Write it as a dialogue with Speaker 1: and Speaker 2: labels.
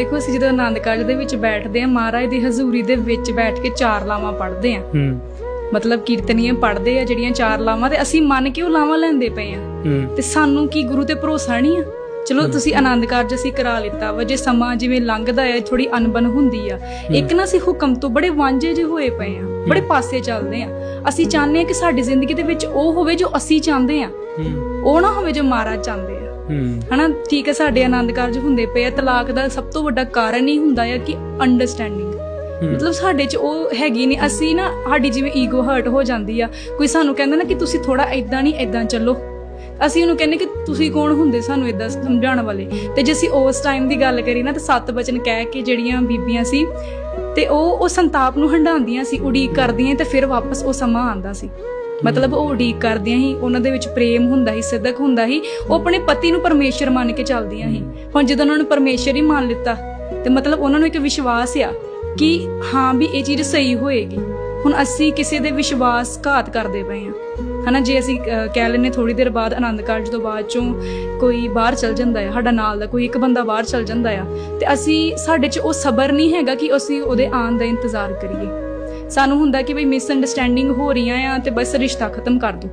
Speaker 1: ਦੇਖੋ ਅਸੀਂ ਜਦੋਂ ਆਨੰਦ ਕਾਰਜ ਦੇ ਵਿੱਚ ਬੈਠਦੇ ਆ ਮਹਾਰਾਜ ਦੀ ਹਜ਼ੂਰੀ ਦੇ ਵਿੱਚ ਬੈਠ ਕੇ ਚਾਰ ਲਾਵਾਂ ਪੜ੍ਹਦੇ ਆ ਮਤਲਬ ਕੀਰਤਨੀਆਂ ਪੜ੍ਹਦੇ ਆ ਜਿਹੜੀਆਂ ਚਾਰ ਲਾਵਾਂ ਤੇ ਅਸੀਂ ਮੰਨ ਕੇ ਉਹ ਲਾਵਾਂ ਲੈਂਦੇ ਪਏ ਆ ਤੇ ਸਾਨੂੰ ਕੀ ਗੁਰੂ ਤੇ ਭਰੋਸਾ ਨਹੀਂ ਆ? ਚਲੋ ਤੁਸੀਂ ਆਨੰਦ ਕਾਰਜ ਅਸੀਂ ਕਰਾ ਲਿੱਤਾ ਵਾ ਜੇ ਸਮਾਂ ਜਿਵੇਂ ਲੰਘਦਾ ਹੈ ਥੋੜੀ ਅਨਬਨ ਹੁੰਦੀ ਆ। ਇੱਕ ਨਾ ਅਸੀਂ ਹੁਕਮ ਤੋਂ ਬੜੇ ਵਾਂਝੇ ਜਿਹੇ ਹੋਏ ਪਏ ਆ ਬੜੇ ਪਾਸੇ ਚੱਲਦੇ ਆ ਅਸੀਂ ਚਾਹੁੰਦੇ ਆ ਕਿ ਸਾਡੀ ਜ਼ਿੰਦਗੀ ਦੇ ਵਿੱਚ ਉਹ ਹੋਵੇ ਜੋ ਅਸੀਂ ਚਾਹੁੰਦੇ ਆ ਉਹ ਨਾ ਹੋਵੇ ਜੋ ਮਹਾਰਾਜ ਚਾਹੁੰਦੇ ਆ। ਹਨਾ ਠੀਕ ਹੈ ਸਾਡੇ ਆਨੰਦ ਕਾਰਜ ਹੁੰਦੇ ਪਏ ਆ। ਤਲਾਕ ਦਾ ਸਭ ਤੋਂ ਵੱਡਾ ਕਾਰਨ ਹੀ ਹੁੰਦਾ ਹੈ ਕਿ ਅੰਡਰਸਟੈਂਡਿੰਗ ਮਤਲਬ ਸਾਡੇ 'ਚ ਉਹ ਹੈਗੀ ਨਹੀਂ ਅਸੀਂ ਨਾ ਸਾਡੀ ਜਿਵੇਂ ਈਗੋ ਹਰਟ ਹੋ ਜਾਂਦੀ ਆ। ਕੋਈ ਸਾਨੂੰ ਕਹਿੰਦਾ ਨਾ ਕਿ ਤੁਸੀਂ ਥੋੜਾ ਇਦਾਂ ਨਹੀਂ ਇਦਾਂ ਚੱਲੋ। ਅਸੀਂ ਉਹਨੂੰ ਕਹਿੰਦੇ ਕਿ ਤੁਸੀਂ ਕੌਣ ਹੁੰਦੇ ਸਾਨੂੰ ਇਦਾਂ ਸਮਝਾਉਣ ਵਾਲੇ? ਤੇ ਜੇ ਅਸੀਂ ਉਸ ਟਾਈਮ ਦੀ ਗੱਲ ਕਰੀ ਨਾ ਤਾਂ ਸੱਤ ਬਚਨ ਕਹਿ ਕੇ ਜਿਹੜੀਆਂ ਬੀਬੀਆਂ ਸੀ ਤੇ ਉਹ ਉਹ ਸੰਤਾਪ ਨੂੰ ਹੰਡਾਉਂਦੀਆਂ ਸੀ ਉਡੀਕ ਕਰਦੀਆਂ ਤੇ ਫਿਰ ਵਾਪਸ ਉਹ ਸਮਾਂ ਆਂਦਾ ਸੀ। ਮਤਲਬ ਉਹ ਉਡੀਕ ਕਰਦੀਆਂ ਸੀ ਉਹਨਾਂ ਦੇ ਵਿੱਚ ਪ੍ਰੇਮ ਹੁੰਦਾ ਸੀ ਸਿੱਧਕ ਹੁੰਦਾ ਸੀ ਉਹ ਆਪਣੇ ਪਤੀ ਨੂੰ ਪਰਮੇਸ਼ਰ ਮੰਨ ਕੇ ਚੱਲਦੀਆਂ ਸੀ। ਹੁਣ ਜਦੋਂ ਉਹਨਾਂ ਨੂੰ ਪਰਮੇਸ਼ਰ ਹੀ ਮੰਨ ਲਿੱਤਾ ਤੇ ਮਤਲਬ ਉਹਨਾਂ ਨੂੰ ਇੱਕ ਵਿਸ਼ਵਾਸ ਆ ਕਿ ਹਾਂ ਵੀ ਇਹ ਚੀਜ਼ ਸਹੀ ਹੋਏਗੀ। ਹੁਣ ਅਸੀਂ ਕਿਸੇ ਦੇ ਵਿਸ਼ਵਾਸ ਘਾਤ ਕਰਦੇ ਪਏ ਆ ਹਨਾ ਜੇ ਅਸੀਂ ਅਹ, ਕਹਿ ਲੈਨੇ ਥੋੜੀ ਦੇਰ ਬਾਅਦ ਆਨੰਦ ਕਾਰਜ ਤੋਂ ਬਾਅਦ ਚੋਂ ਕੋਈ ਬਾਹਰ ਚਲ ਜਾਂਦਾ ਹੈ ਸਾਡਾ ਨਾਲ ਦਾ ਕੋਈ ਇੱਕ ਬੰਦਾ ਬਾਹਰ ਚਲ ਜਾਂਦਾ ਆ ਤੇ ਅਸੀਂ ਸਾਡੇ 'ਚ ਉਹ ਸਬਰ ਨਹੀਂ ਹੈਗਾ ਕਿ ਅਸੀਂ ਉਹਦੇ ਆਉਣ ਦਾ ਇੰਤਜ਼ਾਰ ਕਰੀਏ। ਸਾਨੂੰ ਹੁੰਦਾ ਕਿ ਬਈ ਮਿਸ ਅੰਡਰਸਟੈਂਡਿੰਗ ਹੋ ਰਹੀਆਂ ਆ ਤੇ ਬਸ ਰਿਸ਼ਤਾ ਖਤਮ ਕਰ ਦੋ।